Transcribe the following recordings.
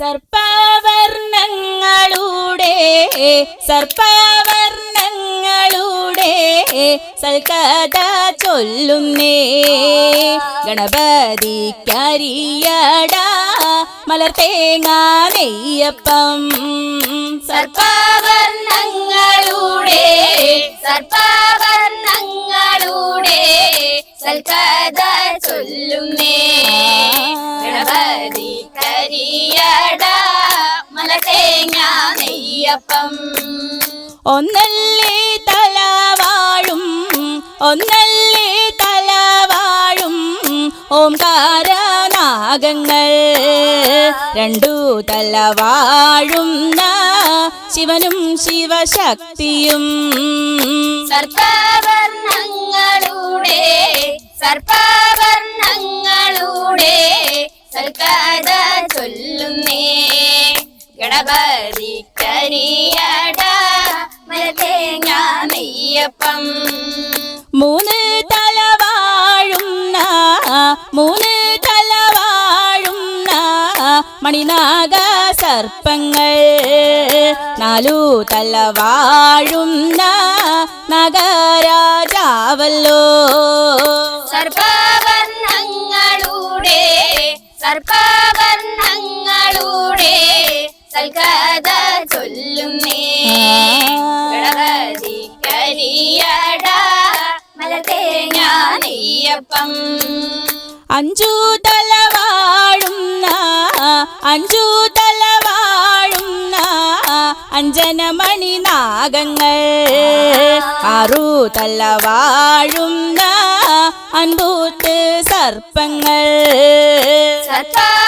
സർപ്പവർണങ്ങളുടെ സർപ്പവർണങ്ങളുടെ സൽക്കഥ ചൊല്ലുന്നേ. ഗണപതി കരിയട തേങ്ങ നെയ്യപ്പം. സർപ്പവർണങ്ങളുടെ സർപ്പവർണങ്ങളുടെ സൽക്കഥ ചൊല്ലുന്നേ. ഗണപതി നെയ്യപ്പം ഒന്നല്ലേ തലവാഴും ഒന്നല്ലേ തലവാഴും ഓംകാരനാഗങ്ങൾ രണ്ടു തലവാഴുന്ന ശിവനും ശിവശക്തിയും. സർപ്പവർണങ്ങളുടെ സർപ്പവർണങ്ങളുടെ സൽക്കഥ ചൊല്ലുന്നേ ഗണപതി കരിയട മലതേങ്ങ നെയ്യപ്പം. മൂന്ന് തലവാഴുന്ന മൂന്ന് തലവാഴുന്ന മണിനാഗ സർപ്പങ്ങൾ. നാലു തലവാഴുന്ന നഗരാജാവല്ലോ. സർപ്പവർണങ്ങളുടെ സർപ്പവർണങ്ങളുടെ സൽക്കഥ ചൊല്ലുന്നേ ഗണപതി കരിയട മലതേങ്ങ നെയ്യപ്പം അഞ്ചു തലവാഴുന്ന അഞ്ചു തലവാഴുന്ന അഞ്ജനമണി നാഗങ്ങൾ ആറു തലവാഴുന്ന അൻപൂത്ത് സർപ്പങ്ങൾ. സർപ്പവർണങ്ങളുടെ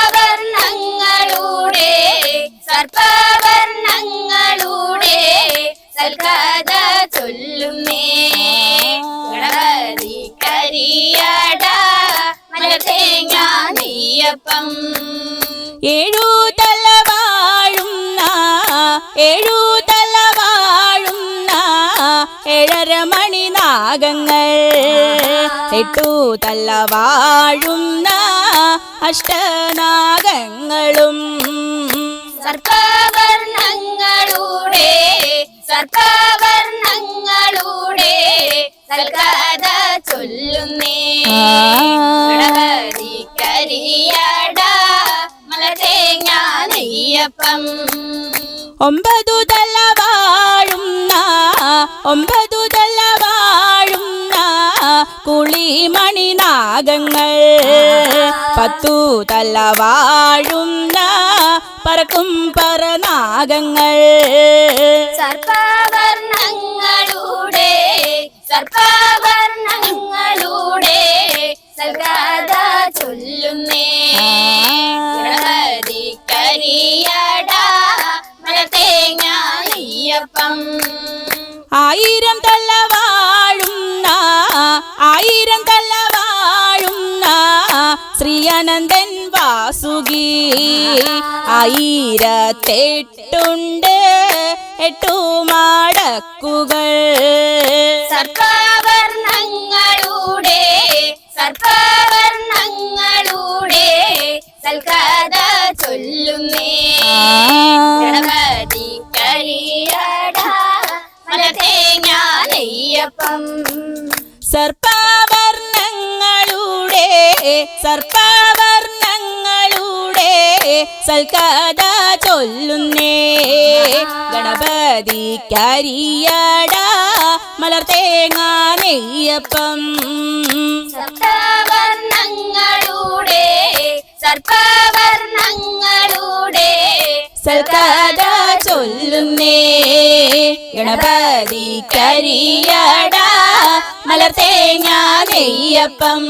സൽക്കഥ ചൊല്ലുമേ ഗണപതി കരിയട മലതേങ്ങ നെയ്യപ്പം. ഏഴു തലവാഴുന്ന ഏഴു തലവാഴുന്ന ഏഴര മണി നാഗങ്ങൾ. എട്ടു തലവാഴുന്ന അഷ്ടനാഗങ്ങളും. സർപ്പവർണങ്ങളുടെ സർപ്പവർണങ്ങളുടെ സൽക്കഥ ചൊല്ലുന്നേ. കരിയട മലതേങ്ങ നെയ്യപ്പം. ഒമ്പതു തല വാഴുന്ന ഒമ്പതു തലവാഴുന്ന കുളിമണി നാഗങ്ങൾ പത്തു തലവാഴുന്ന പറക്കും പറനാഗങ്ങൾ. സർപ്പവർണങ്ങളുടെ സർപ്പവർണങ്ങളുടെ ആയിരത്തെട്ടുണ്ട് എട്ടു മാടക്കുകൾ സർപ്പവർണങ്ങളുടെ സർപ്പവർണങ്ങളുടെ സൽക്കഥ ചൊല്ലുന്നേ ഗണപതി സർപ്പവർണങ്ങളുടെ സർപ്പവർണങ്ങളുടെ സൽക്കഥ ചൊല്ലുന്നേ. ഗണപതി കരിയട തേങ്ങ നെയ്യപ്പം. സപ്തവർണങ്ങളുടെ സർപ്പവർണങ്ങളുടെ സൽക്കഥ ചൊല്ലുന്നേ. ഗണപതി കരിയട തേങ്ങ നെയ്യപ്പം.